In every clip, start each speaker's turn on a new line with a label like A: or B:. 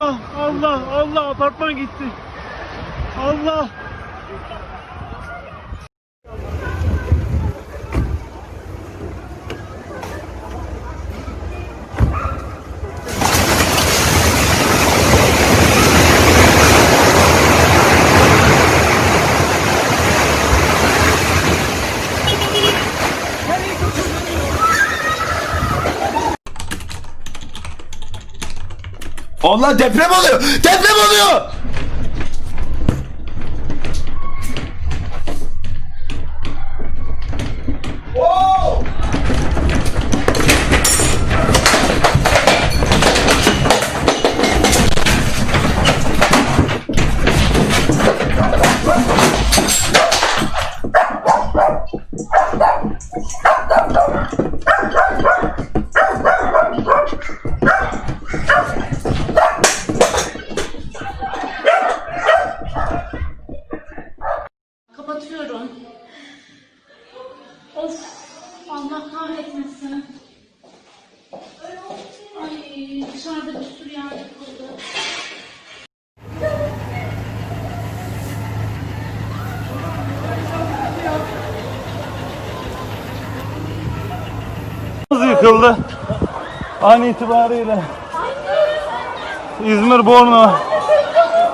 A: Allah Allah apartman gitti. Allah.
B: Allah deprem oluyor. Deprem oluyor.
C: Kapatıyorum. Of, Allah kahretmesin. Ay, dışarıda bir sürü yer yıkıldı.
A: yıkıldı. An itibariyle İzmir Borno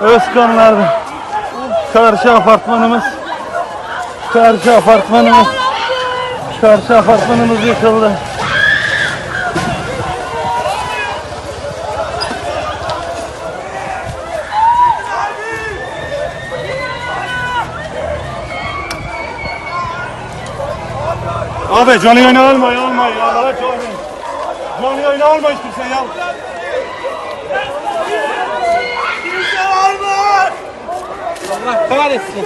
A: Özkanlar'da karşı apartmanımız karşı apartmanımız karşı apartmanımız yıkıldı. Abi canı yayını alma alma ya. Canı. Yayını alma hiç kimse ya.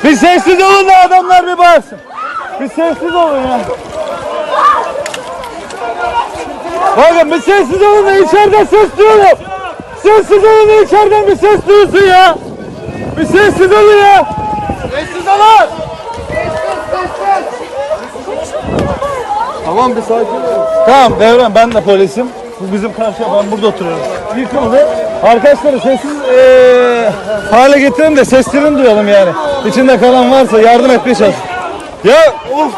A: Bir sessiz olun da adamlar bir bağırsın. Bir sessiz olun ya. Bakın bir sessiz olun da içeriden ses duyuyorum. Sessiz olun da içeriden bir ses duyulsun ya. Bir sessiz olun ya. Sessiz olun. Tamam bir sakin ol. Tamam Devran ben de polisim. Bu bizim karşıya ben burada oturuyorum. Yıkıldı. Arkadaşları sessiz eee hale getirelim de seslerini duyalım yani. İçinde kalan varsa yardım etmeye çalış. Ya of.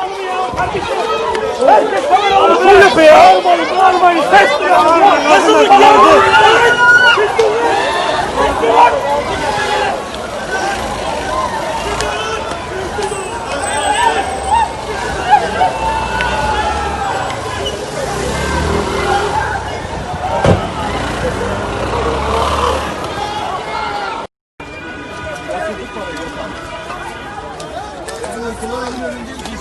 A: Ne yapıyor ya? Bağırmayın, bağırmayın. Ses duyalım. Nasıl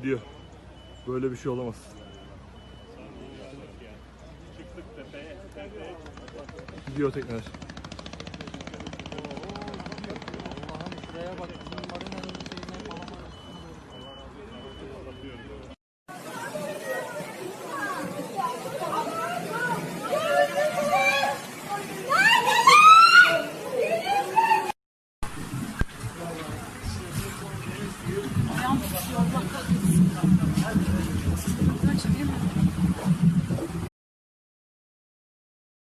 A: gidiyor. Böyle bir şey olamaz. Gidiyor tekneler. Ayağım tutuyor.